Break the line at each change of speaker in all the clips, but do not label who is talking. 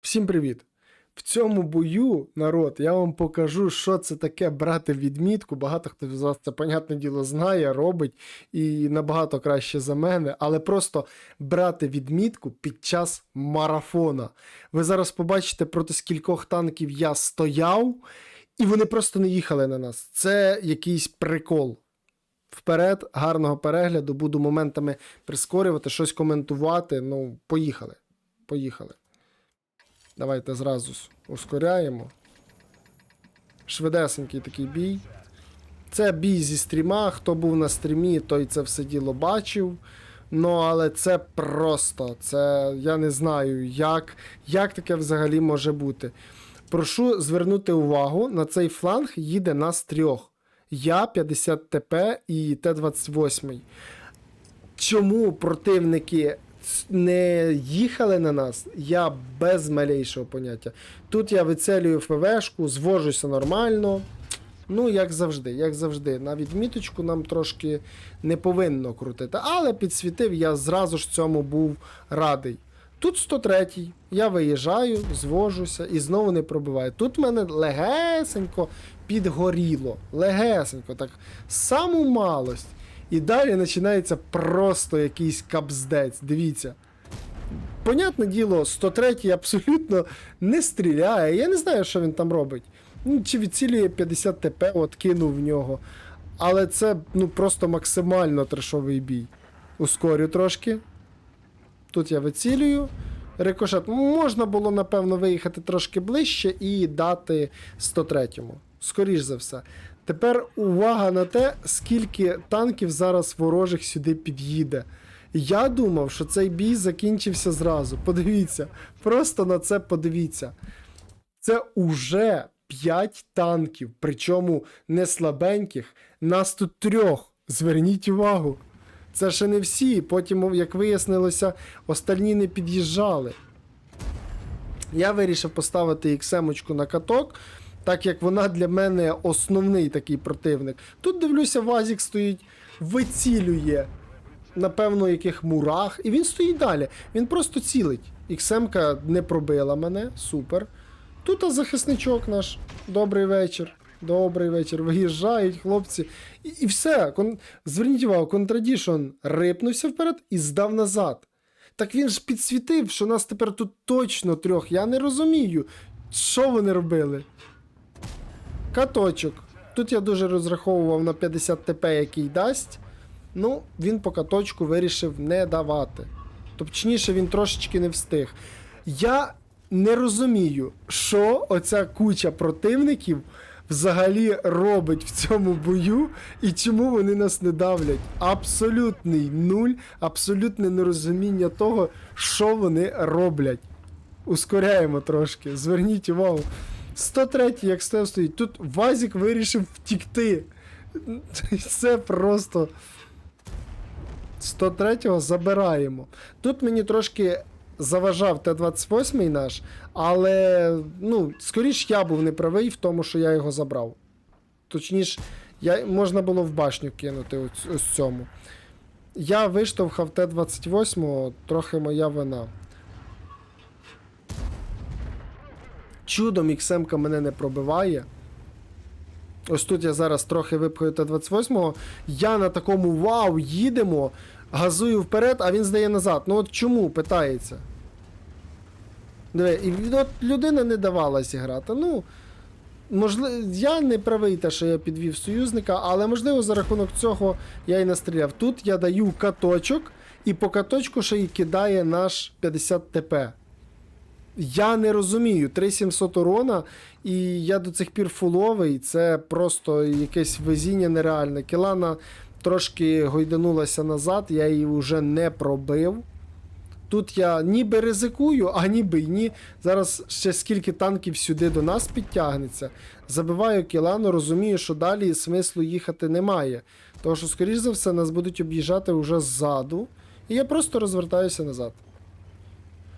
Всім привіт! В цьому бою, народ, я вам покажу, що це таке брати відмітку. Багато хто з вас це, понятне діло, знає, робить і набагато краще за мене, але просто брати відмітку під час марафона. Ви зараз побачите, проти скількох танків я стояв, і вони просто не їхали на нас. Це якийсь прикол. Вперед, гарного перегляду, буду моментами прискорювати, щось коментувати. Ну, поїхали. Поїхали. Давайте зразу ускоряємо. Швидесенький такий бій. Це бій зі стріма. Хто був на стрімі, той це все діло бачив. Ну, але це просто. Це я не знаю, як, як таке взагалі може бути. Прошу звернути увагу, на цей фланг їде нас трьох. Я 50 ТП і Т-28. Чому противники не їхали на нас, я без малейшого поняття. Тут я вицелюю ФВшку, звожуся нормально. Ну, як завжди, як завжди. На відміточку нам трошки не повинно крутити. Але підсвітив, я зразу ж цьому був радий. Тут 103-й, я виїжджаю, звожуся і знову не пробиваю. Тут мене легесенько підгоріло. Легесенько, так саму малость. І далі починається просто якийсь капздець. Дивіться. Понятне діло, 103 абсолютно не стріляє. Я не знаю, що він там робить. Ну, чи відцілює 50 ТП, от кинув в нього. Але це ну, просто максимально трешовий бій. Ускорю трошки. Тут я вицілюю. Рикошет. Можна було, напевно, виїхати трошки ближче і дати 103-му. Скоріш за все. Тепер увага на те, скільки танків зараз ворожих сюди під'їде. Я думав, що цей бій закінчився зразу. Подивіться, просто на це подивіться. Це уже 5 танків, причому не слабеньких. Нас тут трьох. Зверніть увагу. Це ще не всі. Потім, як вияснилося, остальні не під'їжджали. Я вирішив поставити XM на каток, так як вона для мене основний такий противник. Тут дивлюся, Вазік стоїть, вицілює, напевно, яких мурах, і він стоїть далі. Він просто цілить. XM не пробила мене, супер. Тут а захисничок наш. Добрий вечір. Добрий вечір. Виїжджають хлопці. І, і все. Кон... Зверніть увагу, контрадішн рипнувся вперед і здав назад. Так він ж підсвітив, що нас тепер тут точно трьох. Я не розумію, що вони робили. Каточок. Тут я дуже розраховував на 50 ТП, який дасть. Ну, він по каточку вирішив не давати. Точніше, він трошечки не встиг. Я не розумію, що оця куча противників взагалі робить в цьому бою і чому вони нас не давлять. Абсолютний нуль, абсолютне нерозуміння того, що вони роблять. Ускоряємо трошки. Зверніть увагу. 103 як став стоїть. Тут Вазік вирішив втікти. Це просто. 103-го забираємо. Тут мені трошки заважав Т-28 наш, але ну, скоріш я був неправий в тому, що я його забрав. Точніше, я, можна було в башню кинути ось, ось цьому. Я виштовхав Т-28, трохи моя вина. Чудом XM мене не пробиває. Ось тут я зараз трохи випхаю Т-28. Я на такому вау, їдемо, газую вперед, а він здає назад. Ну от чому? питається. Диви, і от людина не давалась грати. Ну, можливо, я не правий те, що я підвів союзника, але можливо за рахунок цього я і настріляв. Тут я даю каточок, і по каточку ще й кидає наш 50 ТП. Я не розумію, 3700 урона, і я до цих пір фуловий, це просто якесь везіння нереальне. Кілана трошки гойданулася назад, я її вже не пробив. Тут я ніби ризикую, а ніби й ні. Зараз ще скільки танків сюди до нас підтягнеться. Забиваю кілану, розумію, що далі смислу їхати немає. Тому що, скоріш за все, нас будуть об'їжджати вже ззаду. І я просто розвертаюся назад.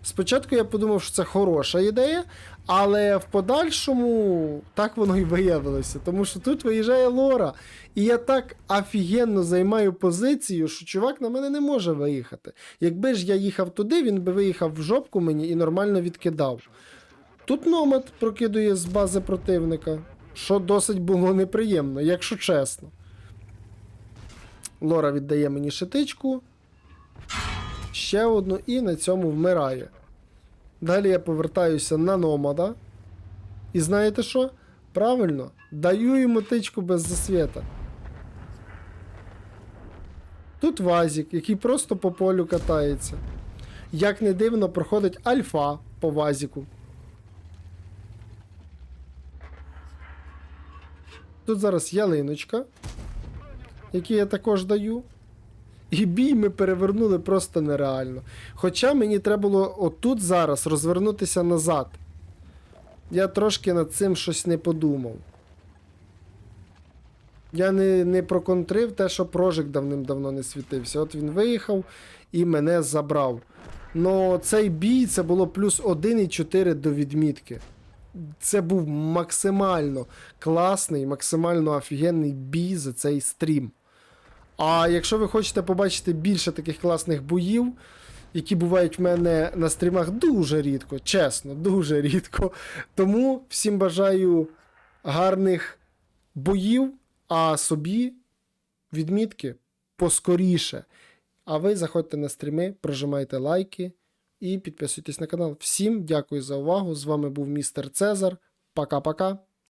Спочатку я подумав, що це хороша ідея, але в подальшому так воно і виявилося. Тому що тут виїжджає Лора. І я так офігенно займаю позицію, що чувак на мене не може виїхати. Якби ж я їхав туди, він би виїхав в жопку мені і нормально відкидав. Тут номад прокидує з бази противника, що досить було неприємно, якщо чесно. Лора віддає мені шитичку. Ще одну і на цьому вмирає. Далі я повертаюся на номада. І знаєте що? Правильно, даю йому тичку без засвіта. Тут Вазік, який просто по полю катається. Як не дивно, проходить альфа по Вазіку. Тут зараз ялиночка, який я також даю. І бій ми перевернули просто нереально. Хоча мені треба було отут зараз розвернутися назад. Я трошки над цим щось не подумав. Я не, не проконтрив те, що прожик давним-давно не світився. От він виїхав і мене забрав. Но цей бій це було плюс 1,4 до відмітки. Це був максимально класний, максимально офігенний бій за цей стрім. А якщо ви хочете побачити більше таких класних боїв, які бувають в мене на стрімах дуже рідко, чесно, дуже рідко. Тому всім бажаю гарних боїв, а собі відмітки поскоріше. А ви заходьте на стріми, прожимайте лайки і підписуйтесь на канал. Всім дякую за увагу. З вами був містер Цезар. Пока-пока.